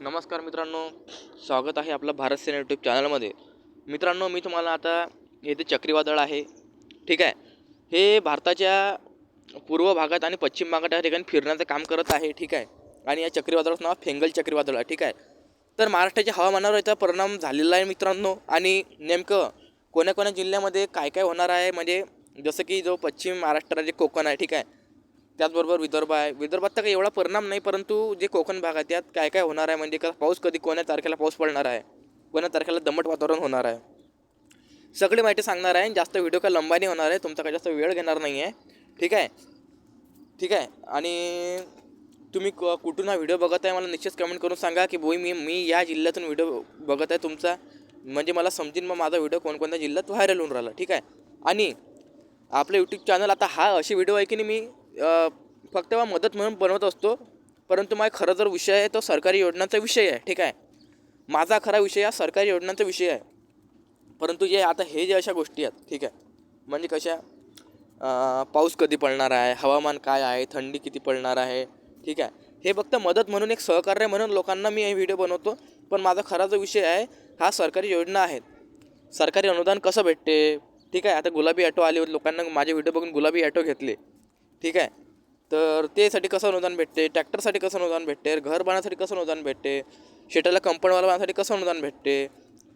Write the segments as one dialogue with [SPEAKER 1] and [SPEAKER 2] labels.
[SPEAKER 1] नमस्कार मित्रांनो स्वागत आहे आपलं भारत सेना यूट्यूब चॅनलमध्ये मित्रांनो मी तुम्हाला आता येथे चक्रीवादळ आहे ठीक आहे? हे भारताच्या पूर्व भागात आणि पश्चिम भागात या ठिकाणी फिरण्याचं काम करत आहे ठीक आहे? आणि या चक्रीवादळाचं नाव फेंगल चक्रीवादळ आहे ठीक आहे? तर महाराष्ट्राच्या हवामानावर याचा परिणाम झालेला आहे मित्रांनो आणि नेमकं कोण्या कोण्या जिल्ह्यामध्ये काय काय होणार आहे? म्हणजे जसं की जो पश्चिम महाराष्ट्र राज्य कोकण आहे ठीक आहे? त्याचबरोबर विदर्भ आहे. विदर्भात तर काही एवढा परिणाम नाही परंतु जे कोकण भाग आहे त्यात काय काय होणार आहे? म्हणजे का पाऊस कधी कोण्या तारखेला पाऊस पडणार आहे? कोण्या तारखेला दमट वातावरण होणार आहे? सगळी माहिती सांगणार आहे जास्त व्हिडिओ काय लंबा नाही होणार आहे. तुमचा काही जास्त वेळ घेणार नाही आहे ठीक आहे? ठीक आहे? आणि तुम्ही क कुठून हा व्हिडिओ बघत आहे मला निश्चित कमेंट करून सांगा की बोई मी मी या जिल्ह्यातून व्हिडिओ बघत आहे तुमचा. म्हणजे मला समजेन मग माझा व्हिडिओ कोणकोणत्या जिल्ह्यात व्हायरल होऊन राहिला. ठीक आहे? आणि आपलं यूट्यूब चॅनल आता हा असे व्हिडिओ आहे की नाही मी फक्त मदत म्हणून बनवत असतो परंतु माझा खरं जर विषय आहे तो सरकारी योजनांचा विषय आहे ठीक आहे? माझा खरा विषय हा सरकारी योजनांचा विषय आहे. परंतु जे आता हे जे अशा गोष्टी आहेत ठीक आहे? म्हणजे कशा? पाऊस कधी पडणार आहे? हवामान काय आहे? थंडी किती पडणार आहे? ठीक आहे? हे फक्त मदत म्हणून एक सहकार्य म्हणून लोकांना मी हे व्हिडिओ बनवतो पण माझा खरा जो विषय आहे हा सरकारी योजना आहेत. सरकारी अनुदान कसं भेटते? ठीक आहे? आता गुलाबी ॲटो आले होते लोकांना माझे व्हिडिओ बघून गुलाबी ॲटो घेतले. ठीक आहे? तर त्यासाठी कसं अनुदान भेटते? ट्रॅक्टरसाठी कसं अनुदान भेटते? घर बांधण्यासाठी कसं अनुदान भेटते? शेताला कंपाऊंडवाला बांधण्यासाठी कसं अनुदान भेटते?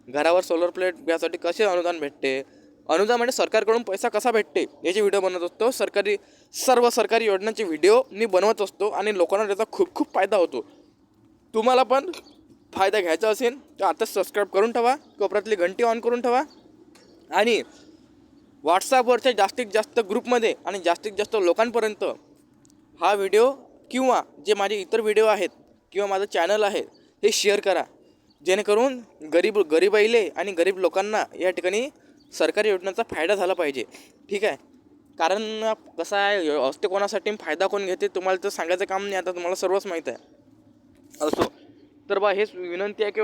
[SPEAKER 1] घरावर सोलर प्लेट घ्यासाठी कसे अनुदान भेटते? अनुदान म्हणजे सरकारकडून पैसा कसा भेटते? याचे व्हिडिओ बनवत असतो. सरकारी सर्व सरकारी योजनांचे व्हिडिओ मी बनवत असतो आणि लोकांना त्याचा खूप खूप फायदा होतो. तुम्हाला पण फायदा घ्यायचा असेल तर आताच सबस्क्राईब करून ठेवा. कोपऱ्यातली घंटी ऑन करून ठेवा. आणि व्हॉट्सॲपवरच्या जास्तीत जास्त ग्रुपमध्ये आणि जास्तीत जास्त लोकांपर्यंत हा व्हिडिओ किंवा जे माझे इतर व्हिडिओ आहेत किंवा माझं चॅनल आहे हे शेअर करा. जेणेकरून गरीब गरीबाईले आणि गरीब लोकांना या ठिकाणी सरकारी योजनांचा फायदा झाला पाहिजे. ठीक आहे? कारण कसं आहे असते कोणासाठी फायदा कोण घेते तुम्हाला तर सांगायचं काम नाही आता तुम्हाला सर्वच माहीत आहे. असो. तर बा हेच विनंती आहे की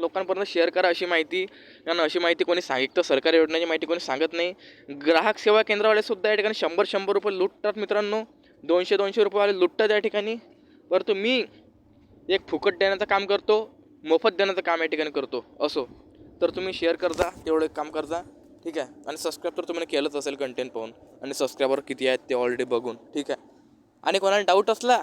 [SPEAKER 1] लोकांपर्यंत शेअर करा अशी माहिती. कारण अशी माहिती कोणी सांगितलं सरकारी योजनेची माहिती कोणी सांगत नाही. ग्राहक सेवा केंद्रवालेसुद्धा या ठिकाणी शंभर शंभर रुपये लुटतात मित्रांनो. दोनशे दोनशे रुपयेवाले लुटतात या ठिकाणी. परंतु मी एक फुकट देण्याचं काम करतो मोफत देण्याचं काम या ठिकाणी करतो. असो. तर तुम्ही शेअर करता तेवढं एक काम करता ठीक आहे? आणि सबस्क्राईब तर तुम्ही केलंच असेल कंटेंट पाहून. आणि सबस्क्रायबर किती आहेत ते ऑलरेडी बघून. ठीक आहे? आणि कोणाला डाऊट असला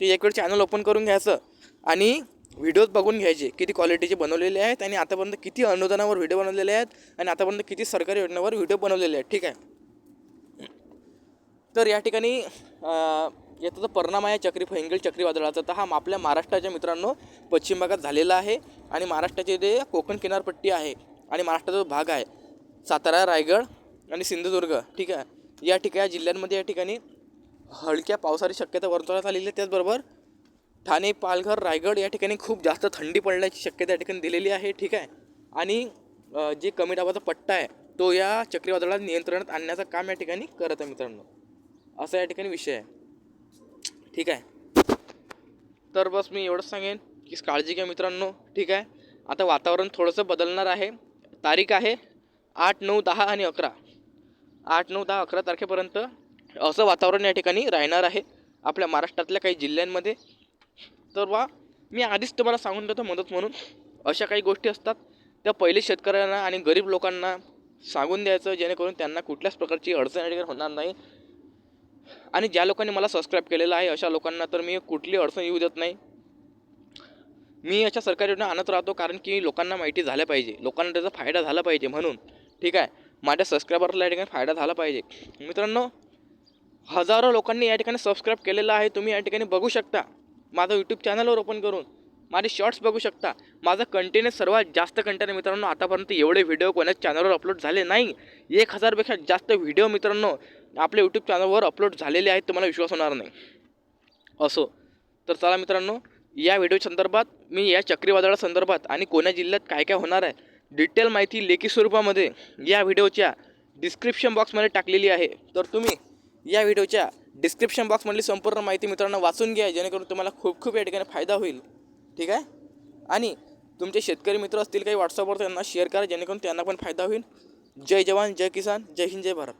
[SPEAKER 1] ते एक वेळ चॅनल ओपन करून घ्यायचं. आणि व्हिडिओज बघून घ्यायचे किती क्वालिटीचे बनवलेले आहेत आणि आतापर्यंत किती अनुदानावर व्हिडिओ बनवलेले आहेत आणि आतापर्यंत किती सरकारी योजनेवर व्हिडिओ बनवलेले आहेत ठीक आहे? तर या ठिकाणी याचा जो परिणाम आहे चक्री फैंगल चक्रीवादळाचा. तर हा आपल्या महाराष्ट्राच्या मित्रांनो पश्चिम भागात झालेला आहे आणि महाराष्ट्राची जे कोकण किनारपट्टी आहे आणि महाराष्ट्राचा जो भाग आहे सातारा रायगड आणि सिंधुदुर्ग ठीक आहे? या ठिकाणी जिल्ह्यांमध्ये या ठिकाणी हलक्या पावसाची शक्यता वर्तवण्यात आलेली आहे त्याचबरोबर ठाणे पालघर रायगड या ठिकाणी खूप जास्त थंडी पडण्याची शक्यता या ठिकाणी दिलेली आहे ठीक आहे. आणि जे कमी दाबाचा पट्टा आहे तो या चक्रीवादळाला नियंत्रणात आणण्याचं काम या ठिकाणी करत आहे मित्रांनो. असा या ठिकाणी विषय आहे. ठीक आहे. तर बस मी एवढंच सांगेन की काळजी घ्या मित्रांनो ठीक आहे. आता वातावरण थोडंसं बदलणार आहे. तारीख आहे आठ नऊ दहा आणि अकरा. आठ नऊ दहा अकरा तारखेपर्यंत असं वातावरण या ठिकाणी राहणार आहे. आपल्या महाराष्ट्रातल्या काही जिल्ह्यांमध्ये तर वा मी आधीच तुम्हाला सांगून देतो मदत म्हणून. अशा काही गोष्टी असतात त्या पहिले शेतकऱ्यांना आणि गरीब लोकांना सांगून द्यायचं जेणेकरून त्यांना कुठल्याच प्रकारची अडचण या ठिकाणी होणार नाही. आणि ज्या लोकांनी मला सबस्क्राईब केलेलं आहे अशा लोकांना तर मी कुठली अडचण येऊ देत नाही. मी अशा सरकारी योजना आणत राहतो कारण की लोकांना माहिती झाल्या पाहिजे. लोकांना त्याचा फायदा झाला पाहिजे म्हणून. ठीक आहे? माझ्या सबस्क्रायबरला या ठिकाणी फायदा झाला पाहिजे. मित्रांनो हजारो लोकांनी या ठिकाणी सबस्क्राईब केलेलं आहे तुम्ही या ठिकाणी बघू शकता. माझं यूट्यूब चॅनलवर ओपन करून माझे शॉर्ट्स बघू शकता. माझं कंटेनर सर्वात जास्त कंटेनर मित्रांनो आतापर्यंत एवढे व्हिडिओ कोणाच चॅनलवर अपलोड झाले नाही. एक हजारपेक्षा जास्त व्हिडिओ मित्रांनो आपल्या यूट्यूब चॅनलवर अपलोड झालेले आहेत तुम्हाला विश्वास होणार नाही. असो तर चला मित्रांनो या व्हिडिओ संदर्भात मी या चक्रीवादळा संदर्भात आणि कोण्या जिल्ह्यात काय काय होणार आहे डिटेल माहिती लेखी स्वरूपामध्ये या व्हिडिओच्या डिस्क्रिप्शन बॉक्समध्ये टाकलेली आहे. तर तुम्ही या व्हिडिओच्या डिस्क्रिप्शन बॉक्समधली संपूर्ण माहिती मित्रांनो वाचून घ्या जेणेकरून तुम्हाला खूप खूप या ठिकाणी फायदा होईल. ठीक आहे? आणि तुमचे शेतकरी मित्र असतील काही व्हॉट्सअपवर त्यांना शेअर करा जेणेकरून त्यांना पण फायदा होईल. जय जवान जय किसान जय हिंद जय भारत.